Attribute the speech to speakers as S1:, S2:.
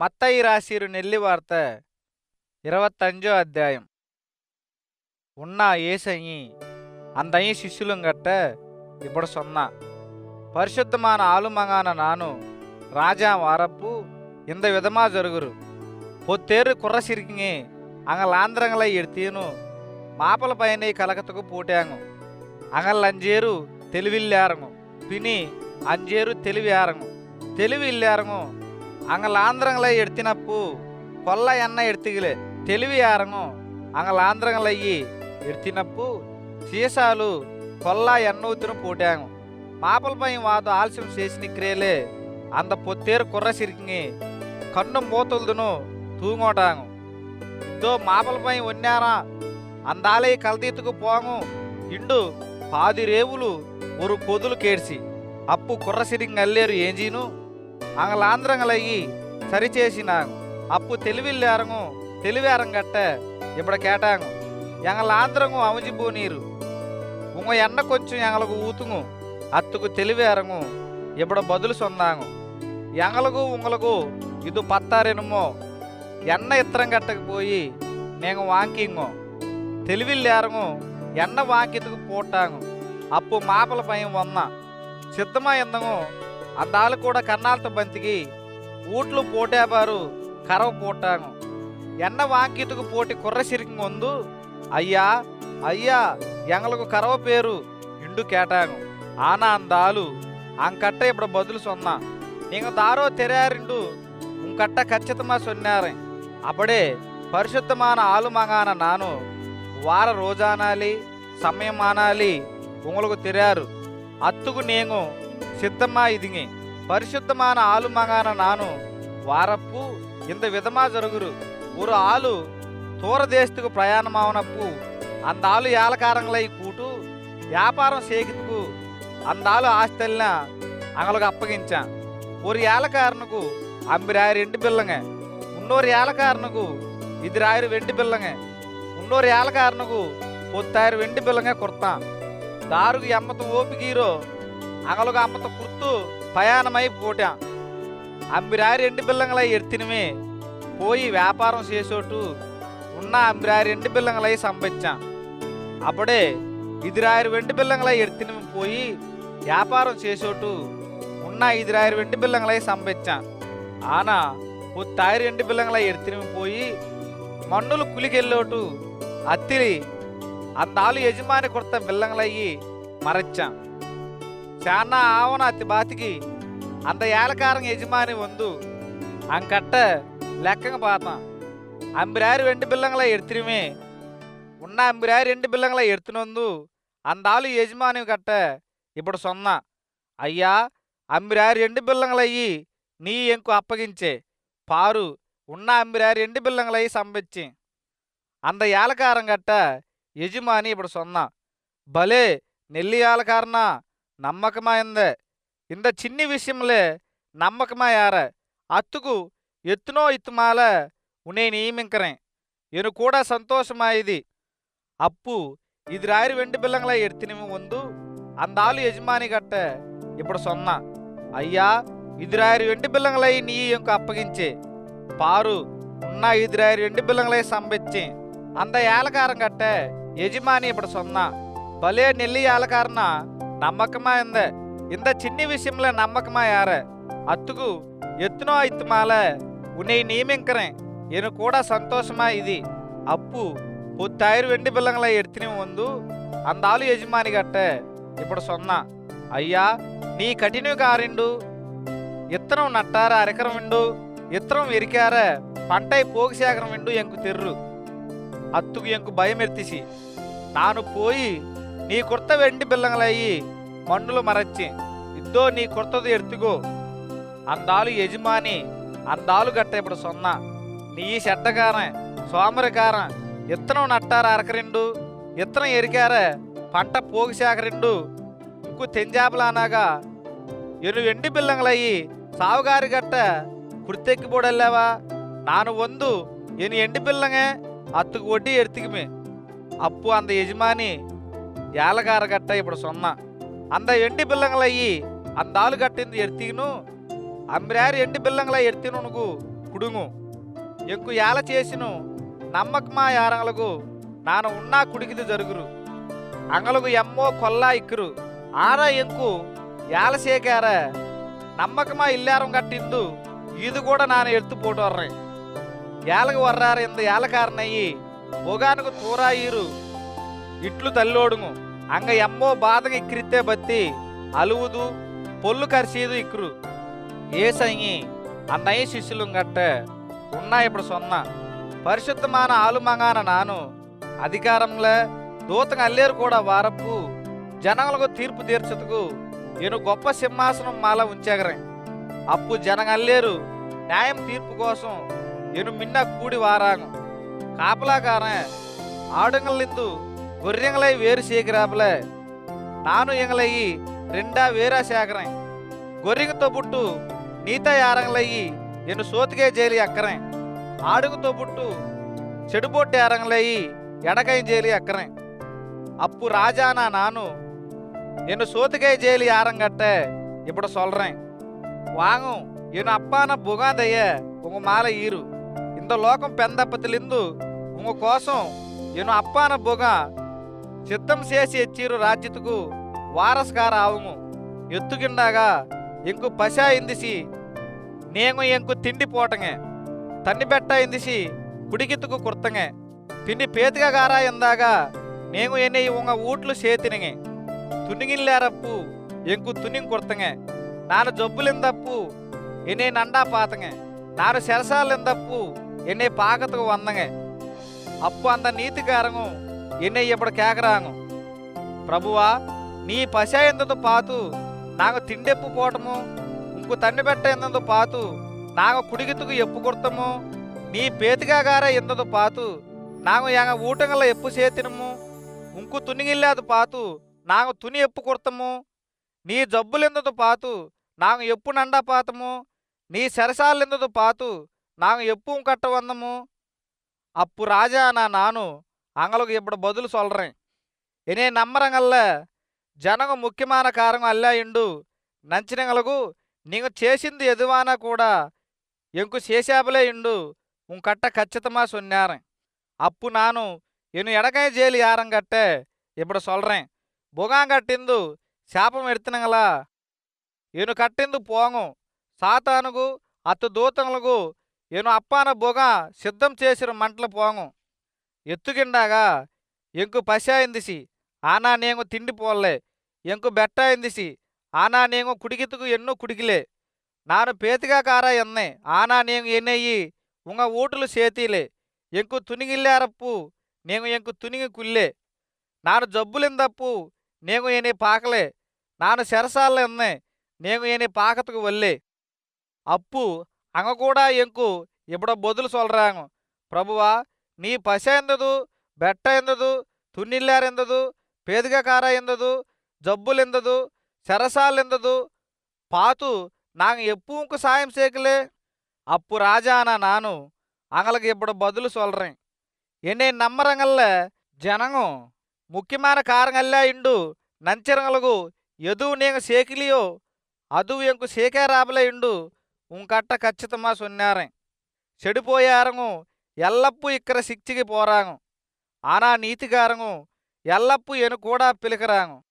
S1: మత్తయి ராசிரு நெல்லி వార్త இருபத்தஞ்சோ அத்தியாயம். ఉన్నా ఏసయ్యి அந்த சிஷ்யுலுங்கட்ட இப்படி சொன்னான். పరిశుద్ధమాన ஆளுமகான நானும் ராஜா வாரப்பு இந்த விதமாக జరుగురు పొత్తేరు కుర్ర సిరికింగి அங்கலாந்திரங்களை எடுத்தீனு மாப்பிள பையனை கலக்கத்துக்கு போட்டாங்க. அங்கே அஞ்சேரு தெளிவில்லாருங்க. பினி அஞ்சேரு தெளிவாருங்க தெளிவு இல்லாருங்க అంగలాంధ్రంగలై ఎడ్తినప్పు కొల్ల ఎన్న ఎడ్తిగిలే తెలివి యారంగు అంగలాంధ్రంగలయ్యి ఎడితినప్పు సీసాలు కొల్ల ఎన్నూతును పూటాంగు మాపలపై వాదు ఆలస్యం చేసిన క్రియలే అంద పొత్తేరు కుర్ర సిరికింగి కన్ను మూతలుదును తూంగోటాంగు. ఇదో మాపలపై ఒన్నారా అందాలే కలదీతుకు పోము ఇండు పాది రేవులు ஒரு కొదులు కేడ్చి అప్పు కుర్ర సిరింగ్ అల్లేరు ఏంజీను? అంగలాంధ్రంగలయ్యి సరిచేసినాంగు అప్పు తెలివిల్లారంగు తెలివారంగట్ట ఇప్పుడు కేటాంగు ఎంగలాంధ్రంగు అమజిబో నీరు உங்க எண்ண కొంచెం ఎంగలకు ఊతుము అత్తుకు తెలివేరంగు ఇప్పుడు బదులు సొందాంగు ఎంగలకు ఉంగలకు ఇది పత్తారెనుమో ఎన్న ఇత్తరం కట్టకపోయి నేను వాంకింగో తెలివిల్లారంగు ఎన్న వాంకితుకు పోటాంగు అప్పు మాపల పైన వన్న సిద్ధమా ఎందము అందాలు కూడా కన్నాలతో బంతికి ఊట్లు పోటేవారు కరవ పోటాను. ఎన్న వాంకితకు పోటీ కుర్ర సిరికింగ్ ಒಂದು అయ్యా అయ్యా ఎంగలకు కరవ పేరు ఇండు కేటాను. ఆనాందాలు అంకట్ట ఇప్పుడు బదులు సొన్నా. నీకు దారో తెరారిండు ఇంకట్ట ఖచ్చితమా సొన్నారని అప్పుడే పరిశుద్ధమాన ఆలు మగాన నాను. వార రోజానాలి సమయం ఆనాలి ఉంగలకు తిరారు. అత్తుకు నేను సిద్ధమ్మా ఇదిగి పరిశుద్ధమాన ఆలు మగాన నాను వారప్పు. ఇంత విధమా జరుగురు. ఊరు ఆలు దూరదేశకు ప్రయాణమావనప్పు. అందాలు ఏలకారంగా కూటు. వ్యాపారం సేకితుకు అందాలు ఆస్తిన అంగలకు అప్పగించా. ఊరు ఏలకారునకు అంబిరాయిరు ఎండి బిల్లంగా ఉన్నోరు ఏలకారునకు ఇదిరాయిరు వెండి బిల్లంగా ఉన్నోరు ఏలకారునకు పొత్తాయిరు వెండి బిల్లంగా కుర్తా దారుకు ఎమ్మతో ఓపికీరో అగలుగా అమ్మతో కుర్తు ప్రయాణమై పోటాం. అంబిరాయి రెండు బిల్లంగలై ఎడ్తినమే పోయి వ్యాపారం చేసోటు ఉన్న అంబిరాయి ఎండి బిల్లంగలై సంపచ్చాం. అప్పుడే ఇదిరాయిరు వెండి బిల్లంగలై ఎడ్తినమే పోయి వ్యాపారం చేసోటు ఉన్న ఇదిరాయిరు వెండి బిల్లంగలై సంపచ్చాం. ఆనా పొత్తాయిరం వెండి బిల్లంగలై ఎడ్తినమే పోయి మన్నులు కులికెళ్ళోటు అత్తిలి అందాలు యజమాని కొత్త బిల్లంగలయ్యి మరచ్చాం. చానా ఆవన అతి బాతికి అంత ఏలకారం యజమాని వందు అంకట్ట లెక్కగా పాతాం అంబిరారి వెండి బిల్లంగల ఎడుతురిమే ఉన్న అంబిరారి రెండు బిల్లంగల ఎడుతునందు అందాలు యజమాని కట్ట ఇప్పుడు సొన్న అయ్యా అంబిరారి రెండు బిల్లంగలయ్యి నీ ఎంకు అప్పగించే పారు ఉన్న అంబిరారి రెండు బిల్లంగలయ్యి సంబెచ్చి అంద ఏలకారం గట్ట యజమాని ఇప్పుడు సొన్న భలే నెల్లి ఏలకారనా నమ్మకమాయిందే ఇంత చిన్ని విషయంలే నమ్మకమా యార అత్తుకు ఎత్తునో ఇత్తుమాల ఉనే నియమింకరే ఎను కూడా సంతోషమాయిది అప్పు ఇది రాయిరి వెండి బిల్లంగల ఎడ్తినిమి ముందు అందాలు యజమాని గట్ట ఇప్పుడు సొన్న అయ్యా ఇది రాయిరి వెండి బిల్లంగలై నీ ఇంక అప్పగించే పారు ఉన్న ఇది రాయిరి వెండి బిల్లంగలై సంబెచ్చి అంద ఏలకారం గట్ట యజమాని ఇప్పుడు సొన్న భలే నెల్లి ఏలకారన నమ్మకమా ఇందే இந்த சின்ன விஷயம்ல நம்பக்கமா யார அத்துக்கு எத்தனோ ஐத்துமால உன்னை நியமிக்கிறேன் என கூட சந்தோஷமா இது అప్పు పొత్తాయిరు వెండి బిల్లంగల ఎడుతుని ముందు అందాలు యజమాని గట్ట ఇప్పుడు సొన్న అయ్యా నీ కఠినవి కారిండు ఇత్తనం నట్టార అరకరం విండు ఇత్తనం ఎరికార పంటై పోగు సేకరం విండు ఎంకు తెర్రు అత్తుకు ఎంకు భయం ఎత్తిసి నాను పోయి నీ కుర్త వెండి బిల్లంగలయ్యి మన్నులు మరచ్చి. ఇద్దో నీ కొత్తది ఎడుతుగో అందాలు యజమాని అందాలు గట్ట ఇప్పుడు సొన్న. నీ చెడ్డకారం సోమరికారం ఇత్తనం నట్టార అరకరిండు. ఇత్తనం ఎరికార పంట పోగు సేకరిండు ఇంకు తెంజాబలానాగా ఎను ఎండి బిల్లంగలయ్యి సావుగారి గట్ట కుర్తెక్కిపోడెళ్ళావా నాను వందు ఎను ఎండి బిల్లంగే అత్తుకు వడ్డీ ఎడుతుకిమే అప్పు అంద యజమాని ఏలగార గట్ట ఇప్పుడు సొన్న. అంద ఎండి బిల్లంగలయ్యి అందాలు కట్టింది ఎర్తీను అంబ్రారి ఎండి బిల్లంగల నువ్వు కుడుము ఎక్కు ఏల చేసిను నమ్మకమా యారంగలకు నాను ఉన్నా కుడికిది జరుగురు. అంగలకు ఎమ్మో కొల్లా ఇక్కురు. ఆరా ఎంకు ఏల సేకార నమ్మకమా ఇల్లారం కట్టిందు ఇది కూడా నాను ఎత్తు పోటోర్రే. ఏలకు వర్రారు ఇంత ఏలకారనయ్యి బొగానుకు తూరాయిరు ఇట్లు తల్లోడుము అంగా ఎమ్మో బాధగా ಬಾದಗ బత్తి అలువుదు పొల్లు కరిసేదు ఇక్కరు. ఏ సంగి అన్నయ్య శిష్యులుంగట్ట ఉన్నా ఇప్పుడు సొన్న. పరిశుద్ధమాన ఆలుమంగాన నాను. అధికారంలో దూతకు అల్లేరు కూడా వారపు జనములకు తీర్పు తీర్చదుకు నేను గొప్ప సింహాసనం మాల ఉంచగరే. అప్పు జనగల్లేరు. న్యాయం తీర్పు కోసం నేను మిన్న కూడి వారాను కాపలాగానే ఆడంగలిందు ஒருங்களை வேறு சேர்க்கிறாப்புல நானும் எங்களையி ரெண்டா வேறா சேர்க்கிறேன் గొర్రెంతో పుట్టు నీత యారంగలయ్యి నేను సోతికే జైలి ఎక్కరే. ఆడుగుతో పుట్టు చెడుబొట్టు యారంగలయ్యి ఎడకై జైలి ఎక్కరే. అప్పు రాజానా నాను నేను సోతికై జైలి యారంగట్టే ఇప్పుడు சொல்றேன் వాంగు ఎను అప్పాన బుగాదయ్య ఉంగ మాల ఈరు. ఇంత లోకం పెందప్పతిలిందు ఉంగ కోసం ఎను అప్పాన బుగా సిద్ధం చేసి ఎచ్చిరు రాజ్యతుకు వారస్కార ఆవుము ఎత్తుకిండాగా ఎంకు పశా ఇందిసి నేను ఎంకు తిండి పోటంగే. తన్ని బెట్ట ఇందిసి కుడికిత్తుకు కుర్తంగే. పేతిగా పేతిగారా ఎందాగా నేను ఎన్ని ఉంగ ఊట్లు సేతినగే తునిగిల్లారప్పు ఎంకు తునింగ్ కుర్తంగే. నాను జబ్బులిందప్పు ఎన్నే నండా పాతంగే. నాను సెరసాలిందప్పు ఎన్నే పాకతుకు వందంగే. అప్పు అంత నీతికారంగు ఎన్నే ఇప్పుడు కేకరాంగు. ప్రభువా నీ పశ ఎందు పాతు నాకు తిండెప్పు పోవటము ఇంకు తండ్రి బెట్ట ఎందు పాతు నాకు కుడిగితుకు ఎప్పు కుర్తము నీ పేతికాగార ఎందు పాతు నాకు యాగ ఊటంగల ఎప్పు చేతినము ఇంకు తునిగిల్లాదు పాతు నాకు తుని ఎప్పు కుర్తము నీ జబ్బులెందు పాతు నాకు ఎప్పు నండా పాతము నీ సరసాలెందు పాతు నాకు ఎప్పు కట్ట వందము అప్పు రాజా నా నాను அவங்களுக்கு இப்படி பதில் சொல்கிறேன் இனி நம்புறங்கல்ல జనకు ముఖ్యమైన కారణం అల్లాయిండు నంచినగలకు నీకు చేసింది ఎదువానా కూడా ఎంకు చేశాపలే ఇండు. ఉంకట్ట ఖచ్చితమా సొన్నారం అప్పు నాను ఎను ఎడకై జైలు యారం కట్టే ఇప్పుడు సొల్రేం బుగాం కట్టిందు శాపం ఎడుతునగలా. ఎను కట్టిందు పోంగు సాతానుగు అత్తు దూతంలకు ఎను అప్పాన బుగా సిద్ధం చేసిన మంటలు పోంగు. ఎత్తుకిండాగా ఎంకు పశాయిందిసి ఆనా నేను తిండి పోల్లే. ఎంకు బెట్టాయిందిసి ఆనా నేను కుడికితుకు ఎన్నో కుడికిలే. నాను పేతిగా కారా ఎన్నే ఆనా నేను ఎన్నయ్యి ఉంగ ఊటులు సేతీలే. ఎంకు తునిగిల్లారప్పు నేను ఎంకు తునిగి కుల్లే. నాను జబ్బులిందప్పు నేను ఎనే పాకలే. నాను సెరసాల ఎన్నే నేను ఎనే పాకతుకు వల్లే. అప్పు అంగ కూడా ఎంకు ఇప్పుడు బొదులు సొల్రాంగు ప్రభువా నీ పశ ఎందదు? బెట్ట ఎందదు? తున్నిల్లారెందదు పేదికకార ఎందదు? జబ్బులెందదు శరసాలెందదు పాతు నాకు ఎప్పుకు సాయం చేయకలే అప్పు రాజానా నాను అంగలకి ఇప్పుడు బదులు సొలరే. ఎన్నే నమ్మరంగల్లే జనము ముఖ్యమైన కారంగల్లా ఇండు నంచరంగలకు ఎదు నేను సేకిలియో అదు ఎంకు సేకే రాబలే ఇండు ఇంకట్ట ఖచ్చితమా సొన్నారే. చెడిపోయారము ఎల్లప్పు ఇక్కడ శిక్షికి పోరాంగు. ఆనా నీతికారంగు ఎల్లప్పు ఎను కూడా పిలకరాంగు.